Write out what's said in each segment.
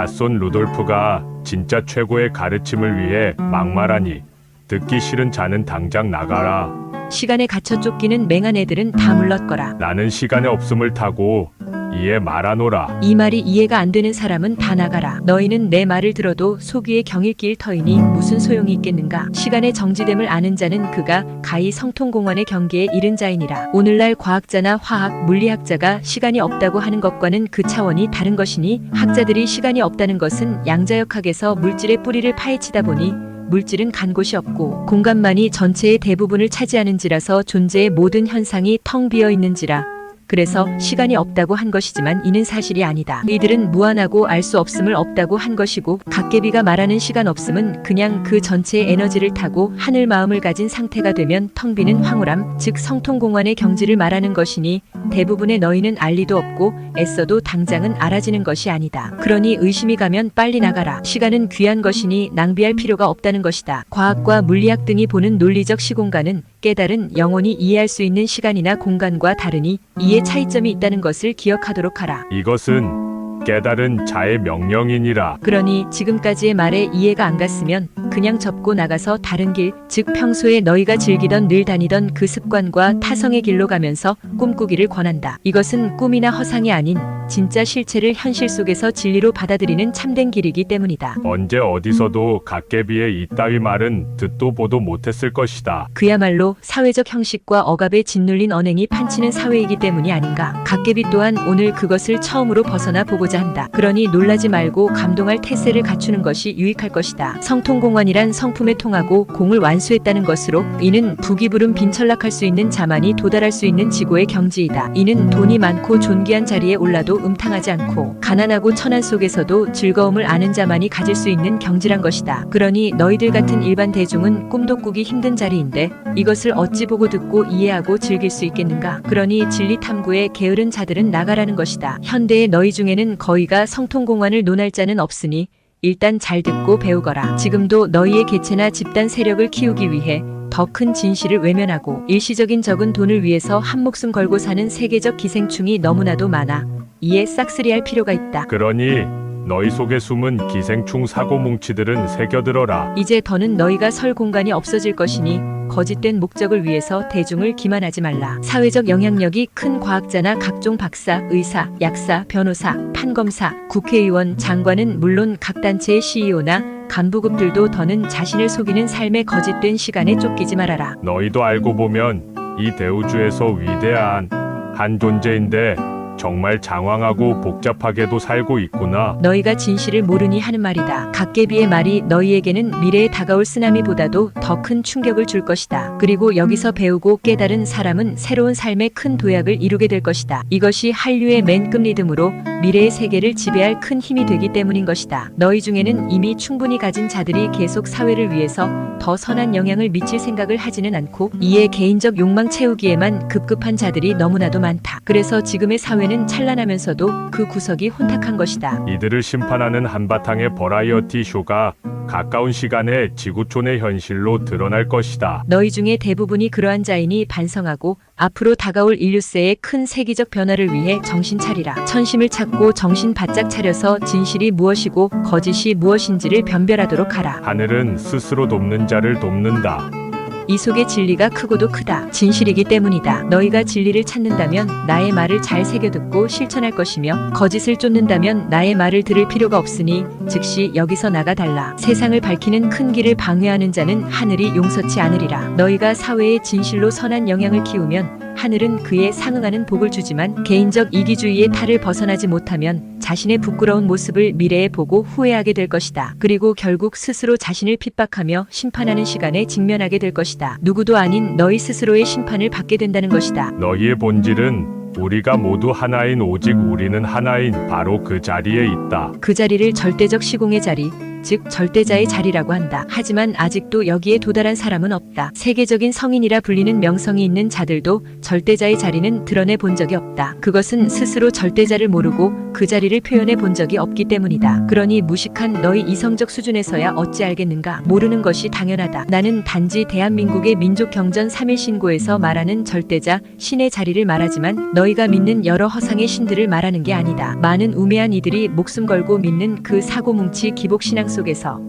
갓손 루돌프가 진짜 최고의 가르침을 위해 막말하니 듣기 싫은 자는 당장 나가라. 시간에 갇혀 쫓기는 맹한 애들은 다 물렀거라. 나는 시간의 없음을 타고 이에 말하노라. 이 말이 이해가 안 되는 사람은 다 나가라. 너희는 내 말을 들어도 속위에 경일길 터이니 무슨 소용이 있겠는가? 시간의 정지됨을 아는 자는 그가 가히 성통공원의 경계에 이른 자이니라. 오늘날 과학자나 화학, 물리학자가 시간이 없다고 하는 것과는 그 차원이 다른 것이니 학자들이 시간이 없다는 것은 양자역학에서 물질의 뿌리를 파헤치다 보니 물질은 간 곳이 없고 공간만이 전체의 대부분을 차지하는지라서 존재의 모든 현상이 텅 비어 있는지라 그래서 시간이 없다고 한 것이지만 이는 사실이 아니다. 이들은 무한하고 알 수 없음을 없다고 한 것이고 각개비가 말하는 시간 없음은 그냥 그 전체의 에너지를 타고 하늘 마음을 가진 상태가 되면 텅 비는 황홀함, 즉 성통공원의 경지를 말하는 것이니 대부분의 너희는 알 리도 없고 애써도 당장은 알아지는 것이 아니다. 그러니 의심이 가면 빨리 나가라. 시간은 귀한 것이니 낭비할 필요가 없다는 것이다. 과학과 물리학 등이 보는 논리적 시공간은 깨달은 영혼이 이해할 수 있는 시간이나 공간과 다르니 이해 차이점이 있다는 것을 기억하도록 하라. 이것은 깨달은 자의 명령이니라. 그러니 지금까지의 말에 이해가 안 갔으면 그냥 접고 나가서 다른 길, 즉 평소에 너희가 즐기던 늘 다니던 그 습관과 타성의 길로 가면서 꿈꾸기를 권한다. 이것은 꿈이나 허상이 아닌 진짜 실체를 현실 속에서 진리로 받아들이는 참된 길이기 때문이다. 언제 어디서도 갓개비의 이따위 말은 듣도 보도 못했을 것이다. 그야말로 사회적 형식과 억압에 짓눌린 언행이 판치는 사회이기 때문이 아닌가. 각개비 또한 오늘 그것을 처음으로 벗어나 보고자 한다. 그러니 놀라지 말고 감동할 태세를 갖추는 것이 유익할 것이다. 성통공원이란 성품에 통하고 공을 완수했다는 것으로 이는 부기부름 빈철락할 수 있는 자만이 도달할 수 있는 지고의 경지이다. 이는 돈이 많고 존귀한 자리에 올라도 음탕하지 않고 가난하고 천한 속에서도 즐거움을 아는 자만이 가질 수 있는 경지란 것이다. 그러니 너희들 같은 일반 대중은 꿈도 꾸기 힘든 자리인데 이것을 어찌 보고 듣고 이해하고 즐길 수 있겠는가? 그러니 진리 탐구에 게으른 자들은 나가라는 것이다. 현대의 너희 중에는 거의가 성통공원을 논할 자는 없으니 일단 잘 듣고 배우거라. 지금도 너희의 개체나 집단 세력을 키우기 위해 더 큰 진실을 외면하고 일시적인 적은 돈을 위해서 한 목숨 걸고 사는 세계적 기생충이 너무나도 많아. 이에 싹쓸이할 필요가 있다. 그러니 너희 속에 숨은 기생충 사고 뭉치들은 새겨들어라. 이제 더는 너희가 설 공간이 없어질 것이니 거짓된 목적을 위해서 대중을 기만하지 말라. 사회적 영향력이 큰 과학자나 각종 박사, 의사, 약사, 변호사, 판검사, 국회의원, 장관은 물론 각 단체의 CEO나 간부급들도 더는 자신을 속이는 삶의 거짓된 시간에 쫓기지 말아라. 너희도 알고 보면 이 대우주에서 위대한 한 존재인데 정말 장황하고 복잡하게도 살고 있구나. 너희가 진실을 모르니 하는 말이다. 각개비의 말이 너희에게는 미래에 다가올 쓰나미보다도 더 큰 충격을 줄 것이다. 그리고 여기서 배우고 깨달은 사람은 새로운 삶의 큰 도약을 이루게 될 것이다. 이것이 한류의 맨 끝 리듬으로 미래의 세계를 지배할 큰 힘이 되기 때문인 것이다. 너희 중에는 이미 충분히 가진 자들이 계속 사회를 위해서 더 선한 영향을 미칠 생각을 하지는 않고 이에 개인적 욕망 채우기에만 급급한 자들이 너무나도 많다. 그래서 지금의 사회는 찬란하면서도 그 구석이 혼탁한 것이다. 이들을 심판하는 한바탕의 버라이어티 쇼가 가까운 시간에 지구촌의 현실로 드러날 것이다. 너희 중에 대부분이 그러한 자이니 반성하고 앞으로 다가올 인류세의 큰 세계적 변화를 위해 정신 차리라. 천심을 찾고 정신 바짝 차려서 진실이 무엇이고 거짓이 무엇인지를 변별하도록 하라. 하늘은 스스로 돕는 자를 돕는다. 이 속의 진리가 크고도 크다. 진실이기 때문이다. 너희가 진리를 찾는다면 나의 말을 잘 새겨 듣고 실천할 것이며 거짓을 쫓는다면 나의 말을 들을 필요가 없으니 즉시 여기서 나가 달라. 세상을 밝히는 큰 길을 방해하는 자는 하늘이 용서치 않으리라. 너희가 사회에 진실로 선한 영향을 키우면 하늘은 그에 상응하는 복을 주지만 개인적 이기주의의 탈을 벗어나지 못하면 자신의 부끄러운 모습을 미래에 보고 후회하게 될 것이다. 그리고 결국 스스로 자신을 핍박하며 심판하는 시간에 직면하게 될 것이다. 누구도 아닌 너희 스스로의 심판을 받게 된다는 것이다. 너희의 본질은 우리가 모두 하나인 오직 우리는 하나인 바로 그 자리에 있다. 그 자리를 절대적 시공의 자리, 즉 절대자의 자리라고 한다. 하지만 아직도 여기에 도달한 사람은 없다. 세계적인 성인이라 불리는 명성이 있는 자들도 절대자의 자리는 드러내 본 적이 없다. 그것은 스스로 절대자를 모르고 그 자리를 표현해 본 적이 없기 때문이다. 그러니 무식한 너희 이성적 수준에서야 어찌 알겠는가? 모르는 것이 당연하다. 나는 단지 대한민국의 민족 경전 3일 신고에서 말하는 절대자 신의 자리를 말하지만 너희가 믿는 여러 허상의 신들을 말하는 게 아니다. 많은 우매한 이들이 목숨 걸고 믿는 그 사고뭉치 기복 신앙 속에서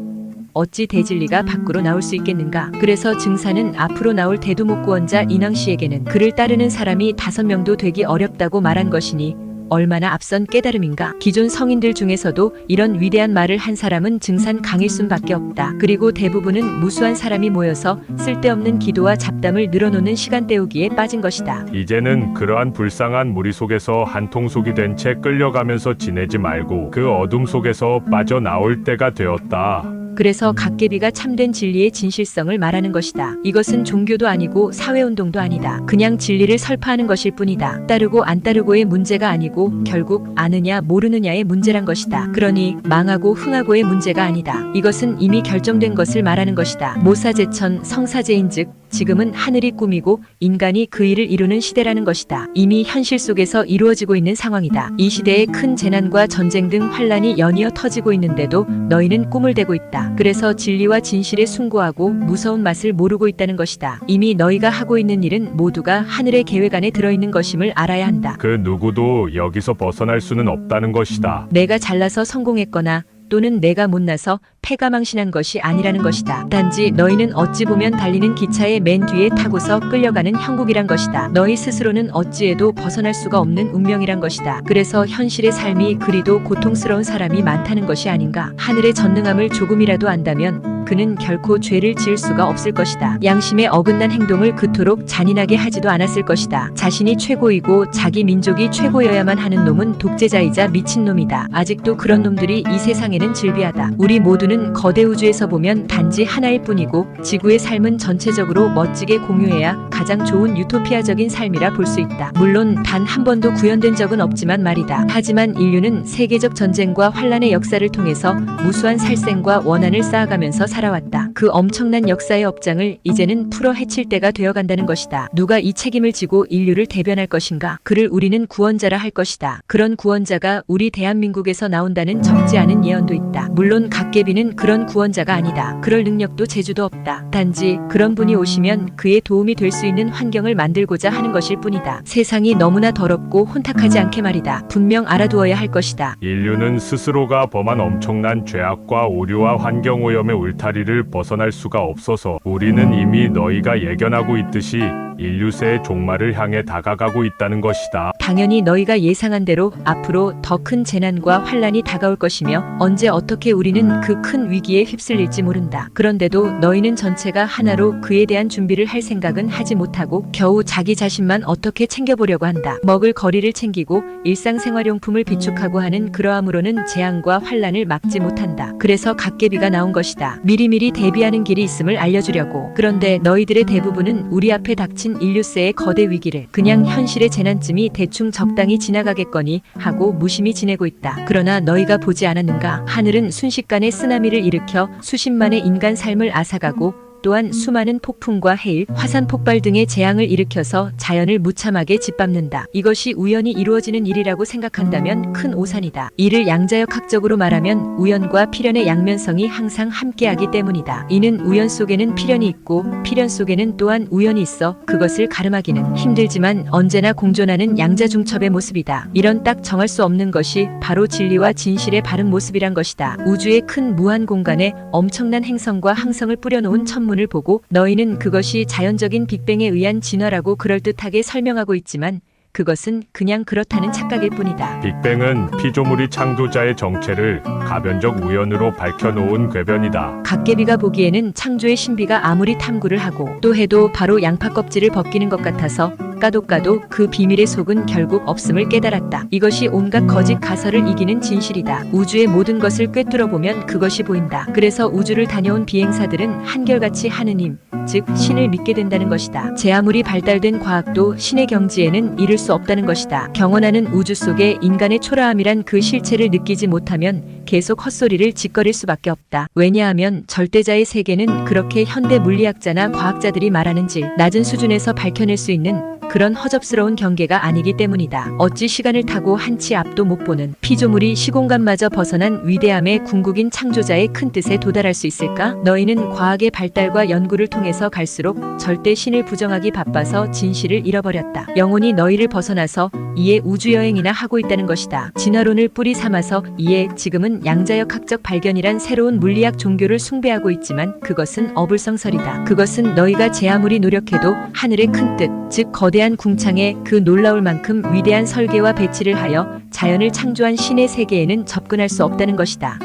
어찌 대진리가 밖으로 나올 수 있겠는가? 그래서 증사는 앞으로 나올 대두목구원자 인왕 씨에게는 그를 따르는 사람이 다섯 명도 되기 어렵다고 말한 것이니 얼마나 앞선 깨달음인가? 기존 성인들 중에서도 이런 위대한 말을 한 사람은 증산 강일순밖에 없다. 그리고 대부분은 무수한 사람이 모여서 쓸데없는 기도와 잡담을 늘어놓는 시간 때우기에 빠진 것이다. 이제는 그러한 불쌍한 무리 속에서 한통속이 된 채 끌려가면서 지내지 말고 그 어둠 속에서 빠져나올 때가 되었다. 그래서 각계비가 참된 진리의 진실성을 말하는 것이다. 이것은 종교도 아니고 사회운동도 아니다. 그냥 진리를 설파하는 것일 뿐이다. 따르고 안 따르고의 문제가 아니고 결국 아느냐 모르느냐의 문제란 것이다. 그러니 망하고 흥하고의 문제가 아니다. 이것은 이미 결정된 것을 말하는 것이다. 모사제천 성사제인즉 지금은 하늘이 꾸미고 인간이 그 일을 이루는 시대라는 것이다. 이미 현실 속에서 이루어지고 있는 상황이다. 이 시대에 큰 재난과 전쟁 등 환란이 연이어 터지고 있는데도 너희는 꿈을 대고 있다. 그래서 진리와 진실에 숭고하고 무서운 맛을 모르고 있다는 것이다. 이미 너희가 하고 있는 일은 모두가 하늘의 계획 안에 들어있는 것임을 알아야 한다. 그 누구도 여기서 벗어날 수는 없다는 것이다. 내가 잘나서 성공했거나 또는 내가 못나서 패가 망신한 것이 아니라는 것이다. 단지 너희는 어찌 보면 달리는 기차의 맨 뒤에 타고서 끌려가는 형국이란 것이다. 너희 스스로는 어찌해도 벗어날 수가 없는 운명이란 것이다. 그래서 현실의 삶이 그리도 고통스러운 사람이 많다는 것이 아닌가. 하늘의 전능함을 조금이라도 안다면 그는 결코 죄를 지을 수가 없을 것이다. 양심에 어긋난 행동을 그토록 잔인하게 하지도 않았을 것이다. 자신이 최고이고 자기 민족이 최고여야만 하는 놈은 독재자이자 미친놈이다. 아직도 그런 놈들이 이 세상에는 즐비하다. 우리 모두는 거대 우주에서 보면 단지 하나일 뿐이고 지구의 삶은 전체적으로 멋지게 공유해야 가장 좋은 유토피아적인 삶이라 볼 수 있다. 물론 단 한 번도 구현된 적은 없지만 말이다. 하지만 인류는 세계적 전쟁과 환란의 역사를 통해서 무수한 살생과 원한을 쌓아가면서 살아왔다. 그 엄청난 역사의 업장을 이제는 풀어 헤칠 때가 되어 간다는 것이다. 누가 이 책임을 지고 인류를 대변할 것인가? 그를 우리는 구원자라 할 것이다. 그런 구원자가 우리 대한민국에서 나온다는 적지 않은 예언도 있다. 물론 각계비는 그런 구원자가 아니다. 그럴 능력도 재주도 없다. 단지 그런 분이 오시면 그의 도움이 될 수 있는 환경을 만들고자 하는 것일 뿐이다. 세상이 너무나 더럽고 혼탁하지 않게 말이다. 분명 알아두어야 할 것이다. 인류는 스스로가 범한 엄청난 죄악과 오류와 환경 오염의 울타 리를 벗어날 수가 없어서 우리는 이미 너희가 예견하고 있듯이 인류세의 종말을 향해 다가가고 있다는 것이다. 당연히 너희가 예상한 대로 앞으로 더 큰 재난과 환란이 다가올 것이며 언제 어떻게 우리는 그 큰 위기에 휩쓸릴지 모른다. 그런데도 너희는 전체가 하나로 그에 대한 준비를 할 생각은 하지 못하고 겨우 자기 자신만 어떻게 챙겨보려고 한다. 먹을 거리를 챙기고 일상생활용품을 비축하고 하는 그러함으로는 재앙과 환란을 막지 못한다. 그래서 각계비가 나온 것이다. 미리미리 대비하는 길이 있음을 알려주려고. 그런데 너희들의 대부분은 우리 앞에 닥친 인류세의 거대 위기를 그냥 현실의 재난쯤이 대충 적당히 지나가겠거니 하고 무심히 지내고 있다. 그러나 너희가 보지 않았는가? 하늘은 순식간에 쓰나미를 일으켜 수십만의 인간 삶을 앗아가고 또한 수많은 폭풍과 해일, 화산 폭발 등의 재앙을 일으켜서 자연을 무참하게 짓밟는다. 이것이 우연히 이루어지는 일이라고 생각한다면 큰 오산이다. 이를 양자역학적으로 말하면 우연과 필연의 양면성이 항상 함께하기 때문이다. 이는 우연 속에는 필연이 있고 필연 속에는 또한 우연이 있어 그것을 가름하기는 힘들지만 언제나 공존하는 양자중첩의 모습이다. 이런 딱 정할 수 없는 것이 바로 진리와 진실의 바른 모습이란 것이다. 우주의 큰 무한 공간에 엄청난 행성과 항성을 뿌려놓은 천문 을 보고 너희는 그것이 자연적인 빅뱅에 의한 진화라고 그럴듯하게 설명하고 있지만 그것은 그냥 그렇다는 착각일 뿐이다. 빅뱅은 피조물이 창조자의 정체를 가변적 우연으로 밝혀놓은 궤변이다. 각계비가 보기에는 창조의 신비가 아무리 탐구를 하고 또 해도 바로 양파 껍질을 벗기는 것 같아서 까도 까도 그 비밀의 속은 결국 없음을 깨달았다. 이것이 온갖 거짓 가설을 이기는 진실이다. 우주의 모든 것을 꿰뚫어 보면 그것이 보인다. 그래서 우주를 다녀온 비행사들은 한결같이 하느님, 즉 신을 믿게 된다는 것이다. 제 아무리 발달된 과학도 신의 경지에는 이를 수 없다는 것이다. 경원하는 우주 속에 인간의 초라함이란 그 실체를 느끼지 못하면 계속 헛소리를 짓거릴 수밖에 없다. 왜냐하면 절대자의 세계는 그렇게 현대 물리학자나 과학자들이 말하는 질 낮은 수준에서 밝혀낼 수 있는 그런 허접스러운 경계가 아니기 때문이다. 어찌 시간을 타고 한치 앞도 못 보는 피조물이 시공간마저 벗어난 위대함의 궁극인 창조자의 큰 뜻에 도달할 수 있을까? 너희는 과학의 발달과 연구를 통해서 갈수록 절대 신을 부정하기 바빠서 진실을 잃어버렸다. 영혼이 너희를 벗어나서 이에 우주여행이나 하고 있다는 것이다. 진화론을 뿌리 삼아서 이에 지금은 양자역학적 발견이란 새로운 물리학 종교를 숭배하고 있지만 그것은 어불성설이다. 그것은 너희가 제 아무리 노력해도 하늘의 큰 뜻, 즉 거대 한 궁창에 그 놀라울 만큼 위대한 설계와 배치를 하여 자연을 창조한 신의 세계에는 접근할 수 없다는 것이다.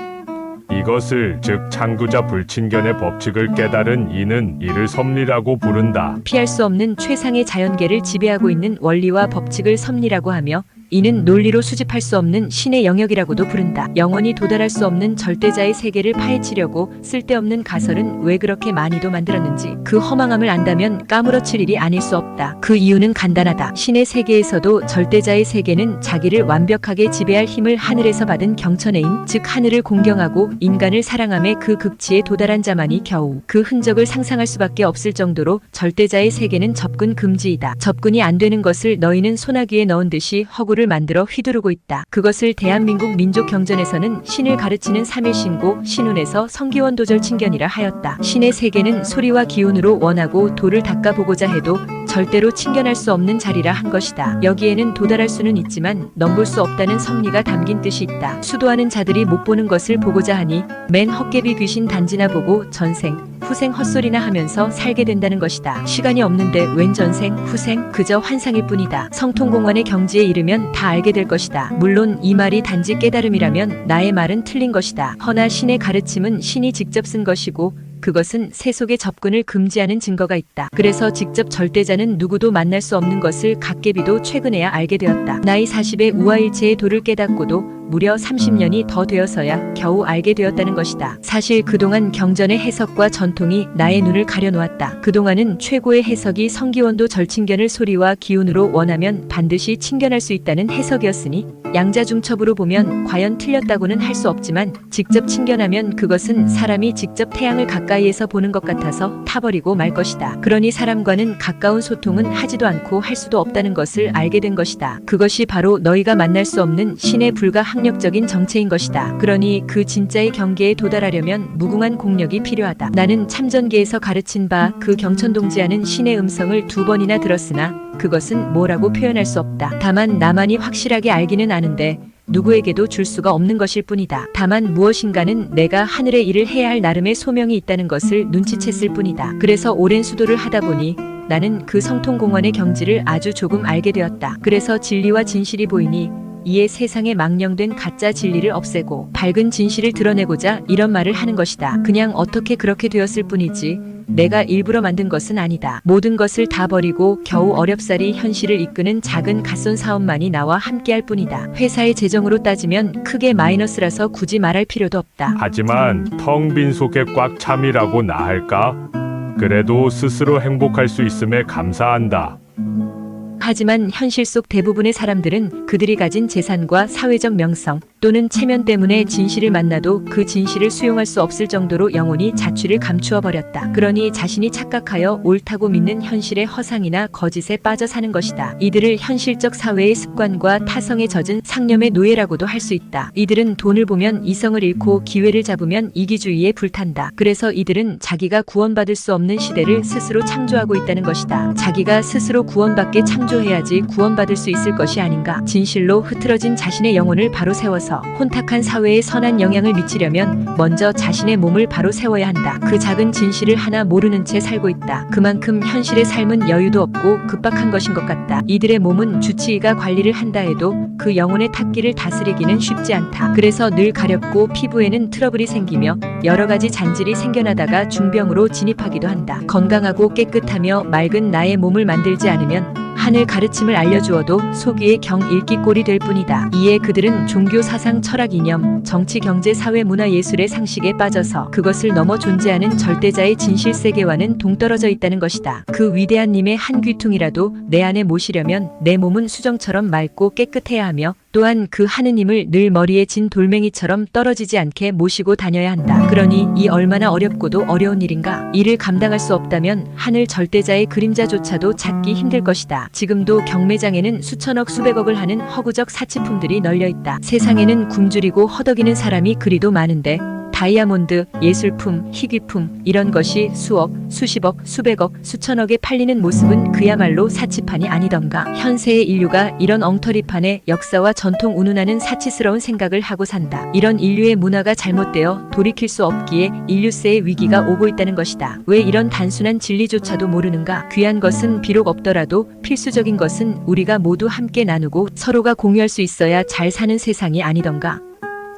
이것을 즉 창조자 불친견의 법칙을 깨달은 이는 이를 섭리라고 부른다. 피할 수 없는 최상의 자연계를 지배하고 있는 원리와 법칙을 섭리라고 하며 이는 논리로 수집할 수 없는 신의 영역이라고도 부른다. 영원히 도달할 수 없는 절대자의 세계를 파헤치려고 쓸데없는 가설은 왜 그렇게 많이도 만들었는지 그 허망함을 안다면 까무러칠 일이 아닐 수 없다. 그 이유는 간단하다. 신의 세계에서도 절대자의 세계는 자기를 완벽하게 지배할 힘을 하늘에서 받은 경천애인 즉 하늘을 공경하고 인간을 사랑함의 그 극치에 도달한 자만이 겨우 그 흔적을 상상할 수밖에 없을 정도로 절대자의 세계는 접근 금지이다. 접근이 안 되는 것을 너희는 소나기에 넣은 듯이 허구 를 만들어 휘두르고 있다. 그것을 대한민국 민족 경전에서는 신을 가르치는 삼일신고 신운에서 성기원 도절 친견이라 하였다. 신의 세계는 소리와 기운으로 원하고 도를 닦아보고자 해도 절대로 친견할 수 없는 자리라 한 것이다. 여기에는 도달할 수는 있지만 넘볼 수 없다는 섭리가 담긴 뜻이 있다. 수도하는 자들이 못 보는 것을 보고자 하니 맨 헛개비 귀신 단지나 보고 전생, 후생 헛소리나 하면서 살게 된다는 것이다. 시간이 없는데 웬 전생, 후생, 그저 환상일 뿐이다. 성통공원의 경지에 이르면 다 알게 될 것이다. 물론 이 말이 단지 깨달음이라면 나의 말은 틀린 것이다. 허나 신의 가르침은 신이 직접 쓴 것이고 그것은 세속의 접근을 금지하는 증거가 있다. 그래서 직접 절대자는 누구도 만날 수 없는 것을 갓개비도 최근에야 알게 되었다. 나이 40의 우아일체의 도를 깨닫고도 무려 30년이 더 되어서야 겨우 알게 되었다는 것이다. 사실 그동안 경전의 해석과 전통이 나의 눈을 가려놓았다. 그동안은 최고의 해석이 성기원도 절친견을 소리와 기운으로 원하면 반드시 친견할 수 있다는 해석이었으니 양자중첩으로 보면 과연 틀렸다고는 할 수 없지만 직접 친견하면 그것은 사람이 직접 태양을 가까이에서 보는 것 같아서 타버리고 말 것이다. 그러니 사람과는 가까운 소통은 하지도 않고 할 수도 없다는 것을 알게 된 것이다. 그것이 바로 너희가 만날 수 없는 신의 불가 학력적인 정체인 것이다. 그러니 그 진짜의 경계에 도달하려면 무궁한 공력이 필요하다. 나는 참전계에서 가르친 바 그 경천동지하는 신의 음성을 두 번이나 들었으나 그것은 뭐라고 표현할 수 없다. 다만 나만이 확실하게 알기는 아는데 누구에게도 줄 수가 없는 것일 뿐이다. 다만 무엇인가는 내가 하늘의 일을 해야 할 나름의 소명이 있다는 것을 눈치챘을 뿐이다. 그래서 오랜 수도를 하다 보니 나는 그 성통공원의 경지를 아주 조금 알게 되었다. 그래서 진리와 진실이 보이니 이에 세상에 망령된 가짜 진리를 없애고 밝은 진실을 드러내고자 이런 말을 하는 것이다. 그냥 어떻게 그렇게 되었을 뿐이지 내가 일부러 만든 것은 아니다. 모든 것을 다 버리고 겨우 어렵사리 현실을 이끄는 작은 갓손 사업만이 나와 함께할 뿐이다. 회사의 재정으로 따지면 크게 마이너스라서 굳이 말할 필요도 없다. 하지만 텅 빈 속에 꽉 참이라고 나 할까? 그래도 스스로 행복할 수 있음에 감사한다. 하지만 현실 속 대부분의 사람들은 그들이 가진 재산과 사회적 명성 또는 체면 때문에 진실을 만나도 그 진실을 수용할 수 없을 정도로 영혼이 자취를 감추어 버렸다. 그러니 자신이 착각하여 옳다고 믿는 현실의 허상이나 거짓에 빠져 사는 것이다. 이들을 현실적 사회의 습관과 타성에 젖은 상념의 노예라고도 할 수 있다. 이들은 돈을 보면 이성을 잃고 기회를 잡으면 이기주의에 불탄다. 그래서 이들은 자기가 구원받을 수 없는 시대를 스스로 창조하고 있다는 것이다. 자기가 스스로 구원받게 창조해야지 구원받을 수 있을 것이 아닌가. 진실로 흐트러진 자신의 영혼을 바로 세워서 혼탁한 사회에 선한 영향을 미치려면 먼저 자신의 몸을 바로 세워야 한다. 그 작은 진실을 하나 모르는 채 살고 있다. 그만큼 현실의 삶은 여유도 없고 급박한 것인 것 같다. 이들의 몸은 주치의가 관리를 한다 해도 그 영혼의 탁기를 다스리기는 쉽지 않다. 그래서 늘 가렵고 피부에는 트러블이 생기며 여러 가지 잔질이 생겨나다가 중병으로 진입하기도 한다. 건강하고 깨끗하며 맑은 나의 몸을 만들지 않으면 하늘 가르침을 알려주어도 속이의 경 읽기 꼴이 될 뿐이다. 이에 그들은 종교 사상 철학 이념, 정치 경제 사회 문화 예술의 상식에 빠져서 그것을 넘어 존재하는 절대자의 진실 세계와는 동떨어져 있다는 것이다. 그 위대한 님의 한 귀퉁이라도 내 안에 모시려면 내 몸은 수정처럼 맑고 깨끗해야 하며 또한 그 하느님을 늘 머리에 진 돌멩이처럼 떨어지지 않게 모시고 다녀야 한다. 그러니 이 얼마나 어렵고도 어려운 일인가? 이를 감당할 수 없다면 하늘 절대자의 그림자조차도 찾기 힘들 것이다. 지금도 경매장에는 수천억 수백억을 하는 허구적 사치품들이 널려 있다. 세상에는 굶주리고 허덕이는 사람이 그리도 많은데 다이아몬드, 예술품, 희귀품 이런 것이 수억, 수십억, 수백억, 수천억에 팔리는 모습은 그야말로 사치판이 아니던가. 현세의 인류가 이런 엉터리판에 역사와 전통 운운하는 사치스러운 생각을 하고 산다. 이런 인류의 문화가 잘못되어 돌이킬 수 없기에 인류세의 위기가 오고 있다는 것이다. 왜 이런 단순한 진리조차도 모르는가? 귀한 것은 비록 없더라도 필수적인 것은 우리가 모두 함께 나누고 서로가 공유할 수 있어야 잘 사는 세상이 아니던가.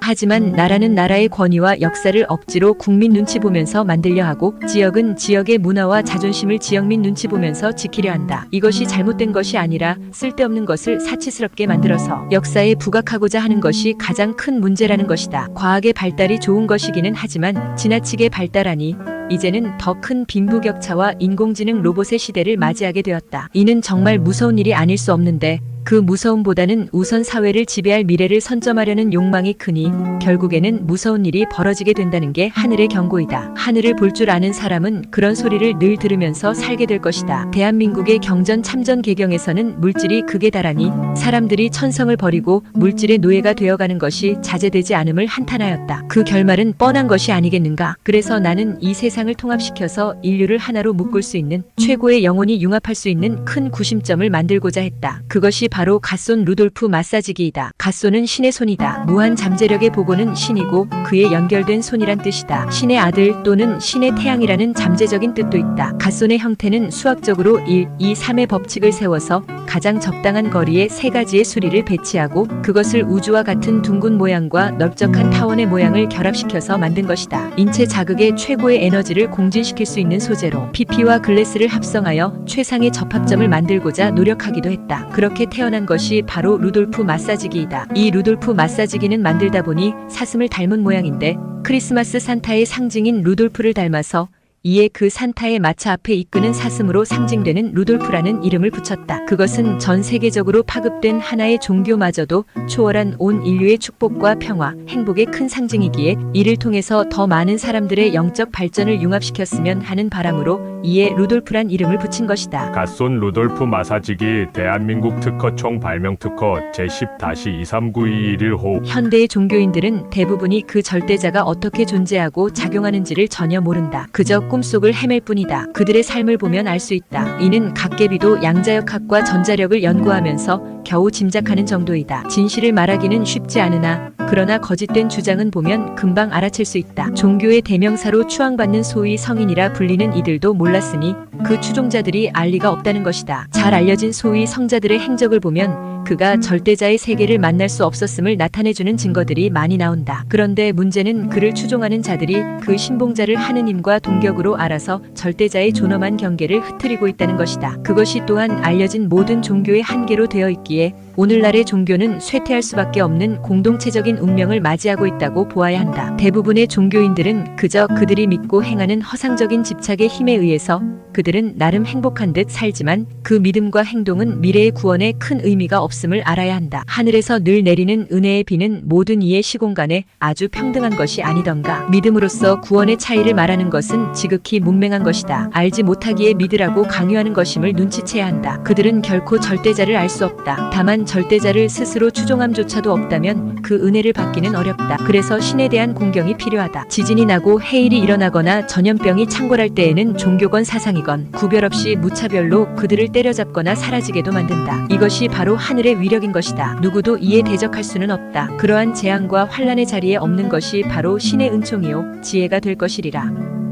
하지만 나라는 나라의 권위와 역사를 억지로 국민 눈치 보면서 만들려 하고 지역은 지역의 문화와 자존심을 지역민 눈치 보면서 지키려 한다. 이것이 잘못된 것이 아니라 쓸데없는 것을 사치스럽게 만들어서 역사에 부각하고자 하는 것이 가장 큰 문제라는 것이다. 과학의 발달이 좋은 것이기는 하지만 지나치게 발달하니 이제는 더 큰 빈부격차와 인공지능 로봇의 시대를 맞이하게 되었다. 이는 정말 무서운 일이 아닐 수 없는데 그 무서움보다는 우선 사회를 지배할 미래를 선점하려는 욕망이 크니 결국에는 무서운 일이 벌어지게 된다는 게 하늘의 경고이다. 하늘을 볼 줄 아는 사람은 그런 소리를 늘 들으면서 살게 될 것이다. 대한민국의 경전 참전 개경에서는 물질이 극에 달하니 사람들이 천성을 버리고 물질의 노예가 되어가는 것이 자제되지 않음을 한탄하였다. 그 결말은 뻔한 것이 아니겠는가. 그래서 나는 이 세상 을 통합시켜서 인류를 하나로 묶을 수 있는 최고의 영혼이 융합할 수 있는 큰 구심점을 만들고자 했다. 그것이 바로 갓손 루돌프 마사지기이다. 갓손은 신의 손이다. 무한 잠재력의 보고는 신이고 그에 연결된 손이란 뜻이다. 신의 아들 또는 신의 태양이라는 잠재적인 뜻도 있다. 갓손의 형태는 수학적으로 1, 2, 3의 법칙을 세워서 가장 적당한 거리에 세 가지의 수리를 배치하고 그것을 우주와 같은 둥근 모양과 넓적한 타원의 모양을 결합시켜서 만든 것이다. 인체 자극의 최고의 에너지 를 공진시킬 수 있는 소재로 PP와 글래스를 합성하여 최상의 접합점을 만들고자 노력하기도 했다. 그렇게 태어난 것이 바로 루돌프 마사지기이다. 이 루돌프 마사지기는 만들다 보니 사슴을 닮은 모양인데 크리스마스 산타의 상징인 루돌프를 닮아서 이에 그 산타의 마차 앞에 이끄는 사슴으로 상징되는 루돌프라는 이름을 붙였다. 그것은 전 세계적으로 파급된 하나의 종교마저도 초월한 온 인류의 축복과 평화, 행복의 큰 상징이기에 이를 통해서 더 많은 사람들의 영적 발전을 융합시켰으면 하는 바람으로 이에 루돌프란 이름을 붙인 것이다. 갓손 루돌프 마사지기 대한민국 특허총 발명 특허 제10-23921호 현대의 종교인들은 대부분이 그 절대자가 어떻게 존재하고 작용하는지를 전혀 모른다. 그저 꿈속을 헤맬 뿐이다. 그들의 삶을 보면 알 수 있다. 이는 각계비도 양자역학과 전자력을 연구하면서 겨우 짐작하는 정도이다. 진실을 말하기는 쉽지 않으나 그러나 거짓된 주장은 보면 금방 알아챌 수 있다. 종교의 대명사로 추앙받는 소위 성인이라 불리는 이들도 몰랐으니 그 추종자들이 알 리가 없다는 것이다. 잘 알려진 소위 성자들의 행적을 보면 그가 절대자의 세계를 만날 수 없었음을 나타내주는 증거들이 많이 나온다. 그런데 문제는 그를 추종하는 자들이 그 신봉자를 하느님과 동격으로 알아서 절대자의 존엄한 경계를 흐트리고 있다는 것이다. 그것이 또한 알려진 모든 종교의 한계로 되어 있기에 오늘날의 종교는 쇠퇴할 수밖에 없는 공동체적인 운명을 맞이하고 있다고 보아야 한다. 대부분의 종교인들은 그저 그들이 믿고 행하는 허상적인 집착의 힘에 의해서 그들은 나름 행복한 듯 살지만 그 믿음과 행동은 미래의 구원에 큰 의미가 없음을 알아야 한다. 하늘에서 늘 내리는 은혜의 비는 모든 이의 시공간에 아주 평등한 것이 아니던가. 믿음으로써 구원의 차이를 말하는 것은 지극히 문맹한 것이다. 알지 못하기에 믿으라고 강요하는 것임을 눈치채야 한다. 그들은 결코 절대자를 알 수 없다. 다만 절대자를 스스로 추종함조차도 없다면 그 은혜를 받기는 어렵다. 그래서 신에 대한 공경이 필요하다. 지진이 나고 해일이 일어나거나 전염병이 창궐할 때에는 종교건 사상이건 구별 없이 무차별로 그들을 때려잡거나 사라지게도 만든다. 이것이 바로 하늘의 위력인 것이다. 누구도 이에 대적할 수는 없다. 그러한 재앙과 환란의 자리에 없는 것이 바로 신의 은총이요 지혜가 될 것이리라.